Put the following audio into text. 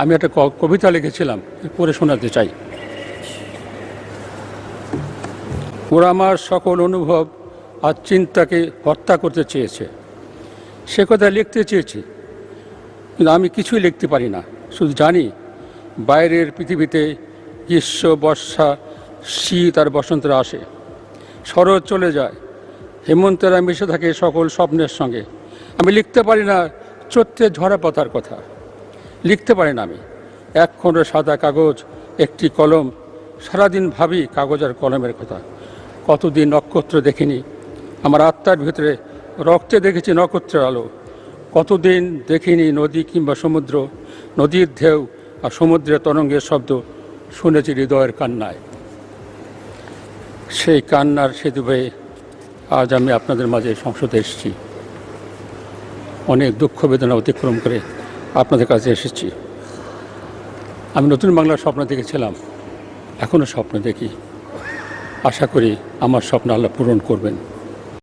আমি একটা কবিতা লিখেছিলাম, পড়ে শোনাতে চাই। ওরা আমার সকল অনুভব আর চিন্তাকে হত্যা করতে চেয়েছে। সে কথা লিখতে চেয়েছি, কিন্তু আমি কিছুই লিখতে পারি না। শুধু জানি, বাইরের পৃথিবীতে গ্রীষ্ম, বর্ষা, শীত আর বসন্তরা আসে। শরৎ চলে যায় হেমন্তেরা মিশে থাকে সকল স্বপ্নের সঙ্গে। আমি লিখতে পারি না চৈত্রের ঝরা পাতার কথা। লিখতে পারি না আমি। এক খণ্ড সাদা কাগজ, একটি কলম। সারাদিন ভাবি কাগজ আর কলমের কথা। কতদিন নক্ষত্র দেখিনি। আমার আত্মার ভিতরে রক্তে দেখেছি নক্ষত্রের আলো। কতদিন দেখিনি নদী কিংবা সমুদ্র। নদীর ঢেউ আর সমুদ্রের তরঙ্গের শব্দ শুনেছি হৃদয়ের কান্নায়। সেই কান্নার সেতু হয়ে আজ আমি আপনাদের মাঝে সংসদে এসেছি। অনেক দুঃখ বেদনা অতিক্রম করে আপনাদের কাছে এসেছি। আমি নতুন বাংলার স্বপ্ন দেখেছিলাম। এখনও স্বপ্ন দেখি। আশা করি আমার স্বপ্ন আল্লাহ পূরণ করবেন।